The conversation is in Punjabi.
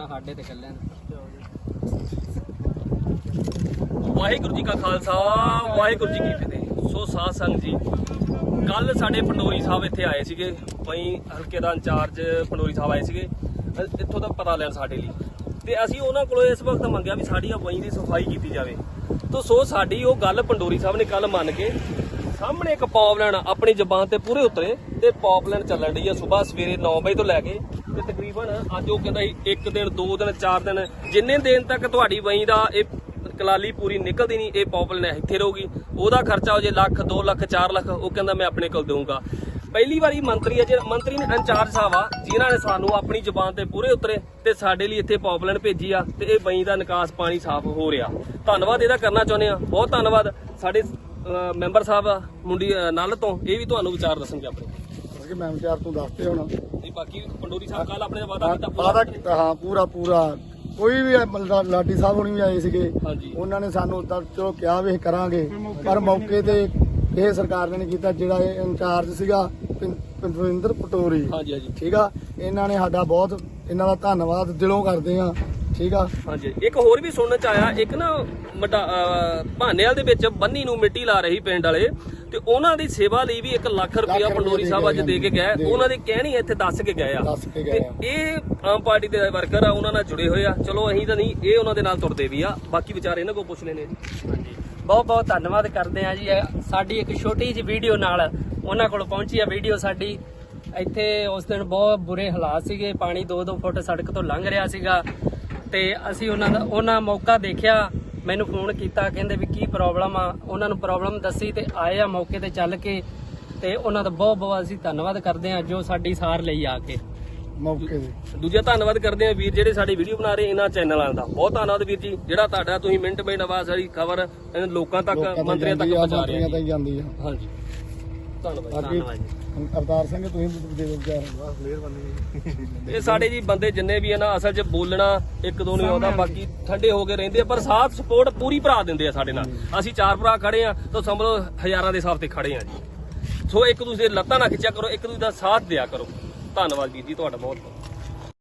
ਆਉਣਾ ਸਾਡੇ ਤੇ ਕੱਲਿਆਂ ਵਾਹਿਗੁਰੂ ਜੀ ਕਾ ਖਾਲਸਾ, ਵਾਹਿਗੁਰੂ ਜੀ ਕੀ ਫਤਿਹ। ਸੋ ਸਾਧ ਸੰਗਤ ਜੀ ਕੱਲ ਸਾਡੇ ਪੰਡੋਰੀ ਸਾਹਿਬ ਇੱਥੇ ਆਏ ਸੀਗੇ। ਵਹੀਂ ਹਲਕੇ ਦਾ ਇੰਚਾਰਜ ਪੰਡੋਰੀ ਸਾਹਿਬ ਆਏ ਸੀਗੇ। ਇੱਥੋਂ ਦਾ ਪਤਾ ਲੈਣ ਸਾਡੇ ਲਈ। ਤੇ ਅਸੀਂ ਉਹਨਾਂ ਕੋਲੋਂ ਇਸ ਵਕਤ ਮੰਗਿਆ ਵੀ ਸਾਡੀ ਆ ਦੀ ਸਫ਼ਾਈ ਕੀਤੀ ਜਾਵੇ। ਤੋ ਸੋ ਸਾਡੀ ਉਹ ਗੱਲ ਪੰਡੋਰੀ ਸਾਹਿਬ ਨੇ ਕੱਲ ਮੰਨ ਕੇ ਸਾਹਮਣੇ ਇੱਕ ਪੌਪਲਾਈਨ ਆਪਣੀ ਜ਼ਬਾਨ ਤੇ ਪੂਰੇ ਉਤਰੇ ਤੇ ਪੌਪਲਾਈਨ ਚੱਲਣ ਡਈ ਆ। ਸਵੇਰ ਸਵੇਰੇ 9 ਵਜੇ ਤੋਂ ਲੈ ਕੇ ਤੇ ਤਕਰੀਬਨ ਅੱਜ ਉਹ ਕਹਿੰਦਾ ਸੀ ਇੱਕ ਦਿਨ ਦੋ ਦਿਨ ਚਾਰ ਦਿਨ ਜਿੰਨੇ ਦਿਨ ਤੱਕ ਤੁਹਾਡੀ ਵਹੀਂ ਦਾ ਇਹ ਕਲਾਲੀ ਪੂਰੀ ਨਿਕਲਦੀ ਨਹੀਂ ਇਹ ਪੌਪਲਾਈਨ ਇੱਥੇ ਰਹੂਗੀ। ਉਹਦਾ ਖਰਚਾ ਹੋ ਜੇ ਲੱਖ 2 ਲੱਖ 4 ਲੱਖ ਉਹ ਕਹਿੰਦਾ ਮੈਂ ਆਪਣੇ ਕੋਲ ਦੇਵਾਂਗਾ ਪਹਿਲੀ ਵਾਰੀ ਮੰਤਰੀ ਆ ਜੇ ਮੰਤਰੀ ਨੇ ਇੰਚਾਰਜ ਸਾਹਿਬ ਆ ਜਿਨ੍ਹਾਂ ਨੇ ਸਾਨੂੰ ਆਪਣੀ ਜ਼ੁਬਾਨ ਤੇ ਪੂਰੇ ਉਤਰੇ ਤੇ ਸਾਡੇ ਲਈ ਇੱਥੇ ਪੌਪਲਾਈਨ ਭੇਜੀ ਆ ਤੇ ਇਹ ਬਈ ਦਾ ਨਿਕਾਸ ਪਾਣੀ ਸਾਫ਼ ਹੋ ਰਿਹਾ। ਧੰਨਵਾਦ ਇਹਦਾ ਕਰਨਾ ਚਾਹੁੰਦੇ ਆ ਬਹੁਤ ਧੰਨਵਾਦ। ਸਾਡੇ ਮੈਂਬਰ ਸਾਹਿਬ ਆ, ਮੁੰਡੀ ਨਲ ਤੋਂ ਇਹ ਵੀ ਤੁਹਾਨੂੰ ਵਿਚਾਰ ਦੱਸਣਗੇ ਆਪਣੇ। ਮੈਂ ਵਿਚਾਰ ਤੂੰ ਦੱਸਦੇ ਹੁਣ। ਬਾਕੀ ਪੰਡੋਰੀ ਸਾਹਿਬ ਕੱਲ ਆਪਣੇ ਦਾ ਵਾਅਦਾ ਕੀਤਾ ਪੂਰਾ। ਵਾਦਾ ਕੀਤਾ ਹਾਂ ਪੂਰਾ ਪੂਰਾ। ਕੋਈ ਵੀ ਲਾਡੀ ਸਾਹਿਬ ਹੁਣੀ ਵੀ ਆਏ ਸੀਗੇ। ਉਹਨਾਂ ਨੇ ਸਾਨੂੰ ਤਾਂ ਚਲੋ ਕਿਹਾ ਵੀ ਕਰਾਂਗੇ ਪਰ ਮੌਕੇ ਤੇ ਇਹ ਸਰਕਾਰ ਨੇ ਨਹੀਂ ਕੀਤਾ ਜਿਹੜਾ ਇਹ ਇੰਚਾਰਜ ਸੀਗਾ ਪਿੰ- ਪਿੰਦਰਿੰਦਰ ਪਟੋਰੀ। ਹਾਂਜੀ ਹਾਂਜੀ। ਠੀਕ ਆ? ਇਹਨਾਂ ਨੇ ਸਾਡਾ ਬਹੁਤ ਇਹਨਾਂ ਦਾ ਧੰਨਵਾਦ ਦਿਲੋਂ ਕਰਦੇ ਆ। ਠੀਕ ਆ? ਹਾਂਜੀ। ਇੱਕ ਹੋਰ ਵੀ ਸੁਣਨ ਚ ਆਇਆ ਇੱਕ ਨਾ ਭਾਨੇਵਾਲ ਦੇ ਵਿੱਚ ਬੰਨੀ ਨੂੰ ਮਿੱਟੀ ਲਾ ਰਹੀ ਪਿੰਡ ਵਾਲੇ ਤੇ ਉਹਨਾਂ ਦੀ ਸੇਵਾ ਲਈ ਵੀ 1 ਲੱਖ ਰੁਪਇਆ ਪੰਡੋਰੀ ਸਾਹਿਬ ਅੱਜ ਦੇ ਕੇ ਗਏ। ਉਹਨਾਂ ਦੀ ਕਹਿਣੀ ਇੱਥੇ ਦੱਸ ਕੇ ਗਏ ਆ। ਤੇ ਇਹ ਆਮ ਪਾਰਟੀ ਦੇ ਵਰਕਰ ਆ ਉਹਨਾਂ ਨਾਲ ਜੁੜੇ ਹੋਏ ਆ। ਚਲੋ ਅਸੀਂ ਤਾਂ ਨਹੀਂ ਇਹ ਉਹਨਾਂ ਦੇ ਨਾਲ ਤੁਰਦੇ ਵੀ ਆ। ਬਾਕੀ ਵਿਚਾਰ ਇਹਨਾਂ ਕੋਲ ਪੁੱਛ ਲੈਣੇ ਜੀ ਹਾਂਜੀ। ਬਹੁਤ ਬਹੁਤ ਧੰਨਵਾਦ ਕਰਦੇ ਆ ਜੀ। ਸਾਡੀ ਇੱਕ ਛੋਟੀ ਜਿਹੀ ਵੀਡੀਓ ਨਾਲ ਉਹਨਾਂ ਕੋਲ ਪਹੁੰਚੀ ਆ ਵੀਡੀਓ ਸਾਡੀ। ਇੱਥੇ ਉਸ ਦਿਨ ਬਹੁਤ ਬੁਰੇ ਹਾਲਾਤ ਸੀਗੇ। ਪਾਣੀ 2-2 ਫੁੱਟ ਸੜਕ ਤੋਂ ਲੰਘ ਰਿਹਾ ਸੀਗਾ। ਤੇ ਅਸੀਂ ਉਹਨਾਂ ਦਾ ਉਹਨਾਂ ਮੌਕਾ ਦੇਖਿਆ ਮੈਨੂੰ ਫੋਨ ਕੀਤਾ ਕਹਿੰਦੇ ਵੀ ਕੀ ਪ੍ਰੋਬਲਮ ਆ? ਉਹਨਾਂ ਨੂੰ ਪ੍ਰੋਬਲਮ ਦੱਸੀ ਤੇ ਆਏ ਆ ਮੌਕੇ ਤੇ ਚੱਲ ਕੇ ਤੇ ਉਹਨਾਂ ਦਾ ਬਹੁਤ ਬਹੁਤ ਅਸੀਂ ਧੰਨਵਾਦ ਕਰਦੇ ਆ ਜੋ ਸਾਡੀ ਸਾਰ ਲਈ ਆ ਕੇ। ਮੌਕੇ ਤੇ। ਦੂਜਾ ਧੰਨਵਾਦ ਕਰਦੇ ਆ ਵੀਰ ਜਿਹੜੇ ਸਾਡੀ ਵੀਡੀਓ ਬਣਾ ਰਹੇ ਇਹਨਾਂ ਚੈਨਲਾਂ ਦਾ। ਬਹੁਤ ਧੰਨਵਾਦ ਵੀਰ ਜੀ ਜਿਹੜਾ ਤੁਹਾਡਾ ਤੁਸੀਂ ਮਿੰਟ ਬਈ ਨਵਾਜ਼ ਸਾਡੀ ਖਬਰ ਲੋਕਾਂ ਤੱਕ ਲੋਕਾਂ ਤੱਕ ਮੰਤਰੀਆਂ ਤੱਕ ਪਹੁੰਚਾ ਰਹੇ ਆ। ਹਾਂਜੀ। ਧੰਨਵਾਦ ਬਾਕੀ ਧੰਨਵਾਦ ਜੀ। ਅਵਤਾਰ ਸਿੰਘ ਤੁਸੀਂ ਵੀ ਦੇ ਦਿਓ ਵਿਚਾਰ ਮਿਹਰਬਾਨੀ ਇਹ ਸਾਡੇ ਜੀ ਬੰਦੇ ਜਿੰਨੇ ਵੀ ਆ ਨਾ ਅਸਲ 'ਚ ਬੋਲਣਾ ਇੱਕ ਦੋ ਨਹੀਂ ਆਉਂਦਾ ਬਾਕੀ ਠੰਡੇ ਹੋ ਕੇ ਰਹਿੰਦੇ ਆ ਪਰ ਸਾਥ ਸਪੋਰਟ ਪੂਰੀ ਭਰਾ ਦਿੰਦੇ ਆ ਸਾਡੇ ਨਾਲ। ਅਸੀਂ ਚਾਰ ਭਰਾ ਖੜੇ ਆ ਤਾਂ ਸਮਝੋ ਹਜ਼ਾਰਾਂ ਦੇ ਹਿਸਾਬ ਤੇ ਖੜੇ ਆ ਜੀ। ਸੋ ਇੱਕ ਦੂਜੇ ਲੱਤਾਂ ਨਾ ਖਿੱਚਿਆ ਕਰੋ ਇੱਕ ਦੂਜੇ ਦਾ ਸਾਥ ਦਿਆ ਕਰੋ। ਧੰਨਵਾਦ ਵੀਰ ਜੀ ਤੁਹਾਡਾ ਬਹੁਤ ਬਹੁਤ